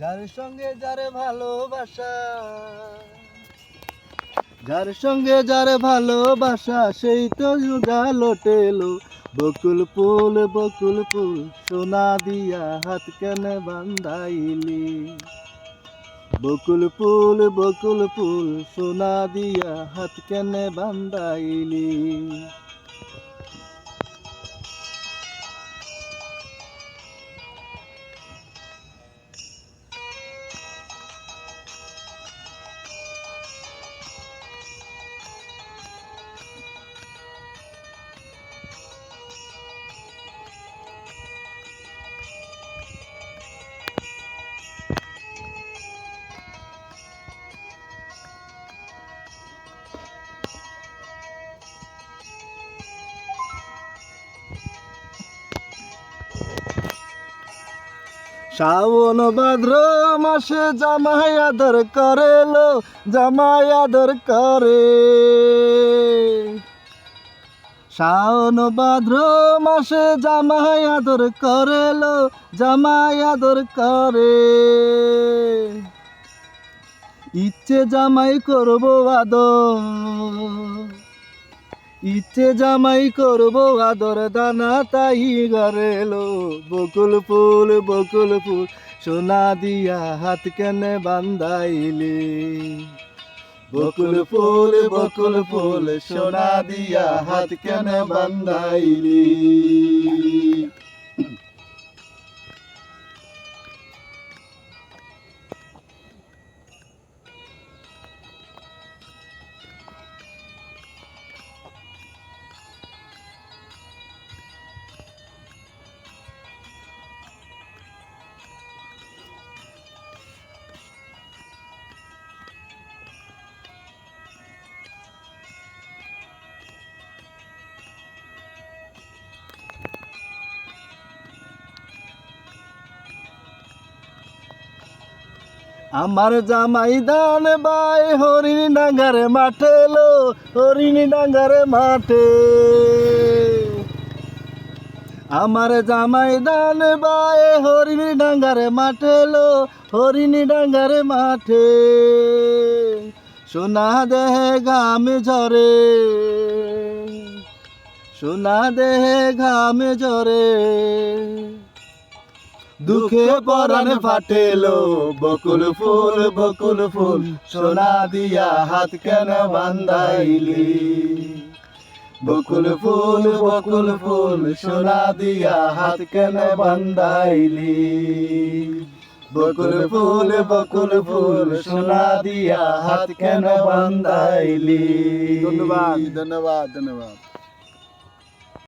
যার সঙ্গে যার ভালোবাসা, যার সঙ্গে যার ভালোবাসা, সেই তো যুগা লোটেলো। বকুল ফুল বকুল ফুল, সোনা দিয়া হাত কেন বান্ধাইলি? বকুল ফুল বকুল ফুল, সোনা দিয়া হাত কেন বান্ধাইলি? শ্রাবণ ভাদ্র মাসে জামাই আদর করে লো জামাই আদর করে। শ্রাবণ ভাদ্র মাসে জামাই আদর করে লো জামাই আদর করে। ইচ্ছে জামাই করব আদর। ইচ্ছে জামাই করব আদর দানা তাই গরেলো বকুল ফুল বকুল ফুল, সোনা দিয়া হাত কেনে বান্ধাইলি। বকুল ফুল বকুল ফুল, সোনা দিয়া হাত কেনে বান্ধাইলি। আমার জামাই দান বাই, হরিণ ডাঙ্গারে মাঠে লো, হরিণ ডাঙ্গারে মাঠে। আমার জামাই দান বাই, হরিণ ডাঙ্গারে মাঠে লো, হরিণ ডাঙ্গারে মাঠে। সোনা দেহে ঘাম ঝরে, সোনা দেহে ঘাম ঝরে। দুঃখে পরাণ ফাটেলো, বকুল ফুল বকুল ফুল, সোনা দিয়া হাত কেন বান্ধাইলি? বকুল ফুল বকুল ফুল, সোনা দিয়া হাত কেন বান্ধাইলি? বকুল ফুল বকুল ফুল, সোনা দিয়া হাত কেন বান্ধাইলি? ধন্যবাদ ধন্যবাদ ধন্যবাদ।